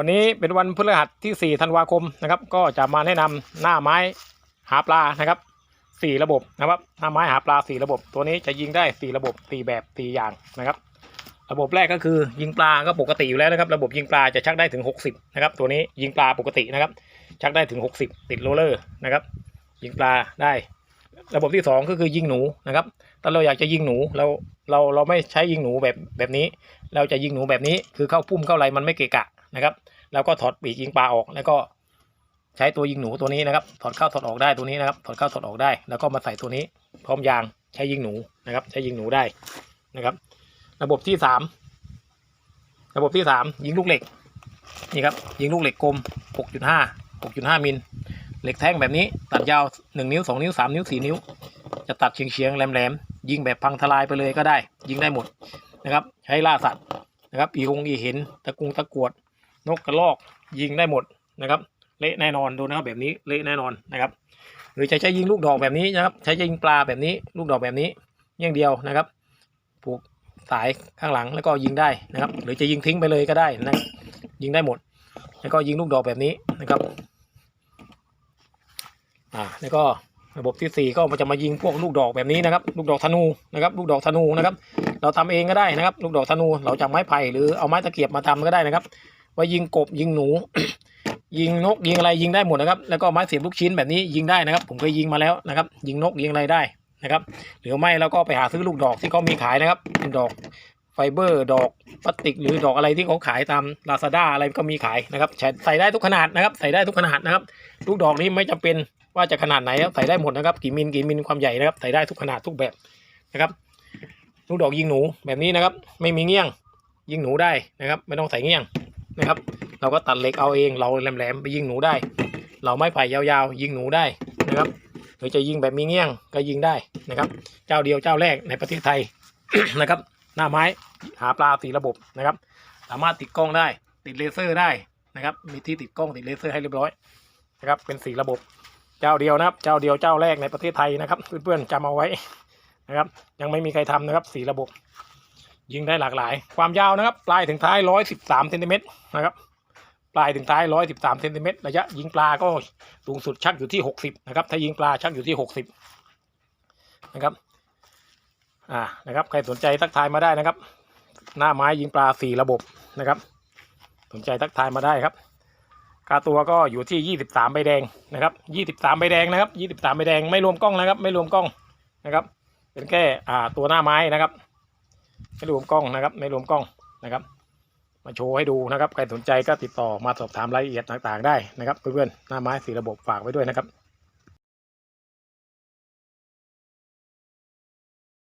วันนี้เป็นวันพฤหัสที่4ธันวาคมนะครับ ก็จะมาแนะนำหน้าไม้หาปลานะครับสี่ระบบนะครับหน้าไม้หาปลาสี่ระบบ ตัวนี้จะยิงได้สี่ระบบสี่แบบสี่อย่างนะครับ ระบบแรกก็คือยิงปลาก็ปกติอยู่แล้วนะครับ ระบบยิงปลาจะชักได้ถึง 60นะครับตัวนี้ยิงปลาปกตินะครับ ชักได้ถึง 60 ติดโรลเลอร์นะครับ ยิงปลาได้ระบบที่สองก็คือยิงหนูนะครับ ถ้าเราอยากจะยิงหนูเราเราเราไม่ใช้ยิงหนูแบบแบบนี้ เราจะยิงหนูแบบนี้คือเข้าพุ่มเข้าไรมันไม่เกะกะ นะครับ แล้วก็ถอดปีกยิงปลาออก แล้วก็ใช้ตัวยิงหนูตัวนี้นะครับ ถอดเข้าถอดออกได้ตัวนี้นะครับ ถอดเข้าถอดออกได้ แล้วก็มาใส่ตัวนี้ พร้อมยางใช้ยิงหนูนะครับ ใช้ยิงหนูได้นะครับ ระบบที่สามระบบที่สามยิงลูกเหล็กนี่ครับยิงลูกเหล็กกลม 6.5 6.5มิลเหล็กแท่งแบบนี้ตัดยาว 1 นิ้ว 2 นิ้ว 3 นิ้ว 4 นิ้ว จะตัดเฉียงเฉียงๆแหลมๆยิงแบบพังทลายไปเลยก็ได้ ยิงได้หมดนะครับ ใช้ล่าสัตว์นะครับอีหงอีเห็นตะกุงตะกวด นกกระรอกยิงได้หมดนะครับ เละแน่นอนดูนะครับแบบนี้เละแน่นอนนะครับ หรือจะใช้ยิงลูกดอกแบบนี้นะครับ ใช้ยิงปลาแบบนี้ ลูกดอกแบบนี้อย่างเดียวนะครับผูกสายข้างหลังแล้วก็ยิงได้นะครับ หรือจะยิงทิ้งไปเลยก็ได้นะยิงได้หมด แล้วก็ยิงลูกดอกแบบนี้นะครับอ่าแล้วก็ระบบที่สี่ก็มันจะมายิงพวกลูกดอกแบบนี้นะครับ ลูกดอกธนูนะครับ ลูกดอกธนูนะครับ เราทำเองก็ได้นะครับ ลูกดอกธนูเราจากไม้ไผ่หรือเอาไม้ตะเกียบมาทำก็ได้นะครับ ไว้ยิงกบยิงหนู ยิงนกยิงอะไรยิงได้หมดนะครับ แล้วก็ไม้เสียบลูกชิ้นแบบนี้ยิงได้นะครับ ผมเคยยิงมาแล้วนะครับ ยิงนกยิงอะไรได้นะครับ หรือไม่เราก็ไปหาซื้อลูกดอกที่เขามีขายนะครับเป็นดอกไฟเบอร์ดอกพลาสติก หรือดอกอะไรที่เขาขายตามลาซาด้าอะไรก็มีขายนะครับใส่ได้ทุกขนาดนะครับ ใส่ได้ทุกขนาดนะครับ ลูกดอกนี้ไม่จำเป็นว่าจะขนาดไหนใส่ได้หมดนะครับ กี่มิลกี่มิลความใหญ่นะครับ ใส่ได้ทุกขนาดทุกแบบนะครับ ลูกดอกยิงหนูแบบนี้นะครับ ไม่มีเงี้ยงยิงหนูได้นะครับ ไม่ต้องใส่เงี้ยง นะครับ เราก็ตัดเหล็กเอาเองเราแหลมๆไปยิงหนูได้ เราไม้ไผ่ยาวๆ ยิงหนูได้นะครับหรือจะยิงแบบมีเงี้ยงก็ยิงได้นะครับ เจ้าเดียวเจ้าแรกในประเทศไทยนะครับ หน้าไม้หาปลาสีระบบนะครับ สามารถติดกล้องได้ ติดเลเซอร์ได้นะครับ มีที่ติดกล้องติดเลเซอร์ให้เรียบร้อยนะครับ เป็นสีระบบ เจ้าเดียวนะครับ เจ้าเดียวเจ้าแรกในประเทศไทยนะครับ เพื่อนๆจำเอาไว้นะครับ ยังไม่มีใครทำนะครับสีระบบ ยิงได้หลากหลาย ความยาวนะครับ ปลายถึงท้ายร้อยสิบสามเซนติเมตรนะครับ ปลายถึงท้ายร้อยสิบสามเซนติเมตรระยะยิงปลาก็สูงสุดชักอยู่ที่หกสิบนะครับ ถ้ายิงปลาชักอยู่ที่หกสิบนะครับ อ่า นะครับ ใครสนใจทักทายมาได้นะครับ หน้าไม้ยิงปลาสี่ระบบนะครับ สนใจทักทายมาได้ครับค่าตัวก็อยู่ที่ยี่สิบสามใบแดงนะครับยี่สิบสามใบแดงนะครับยี่สิบสามใบแดงไม่รวมกล้องนะครับ ไม่รวมกล้องนะครับ เป็นแค่ อ่า ตัวหน้าไม้นะครับ ไม่รวมกล้องนะครับ ไม่รวมกล้องนะครับ มาโชว์ให้ดูนะครับ ใครสนใจก็ติดต่อมาสอบถามรายละเอียดต่างๆ ได้นะครับเพื่อนๆหน้าไม้สีระบบฝากไว้ด้วยนะครับ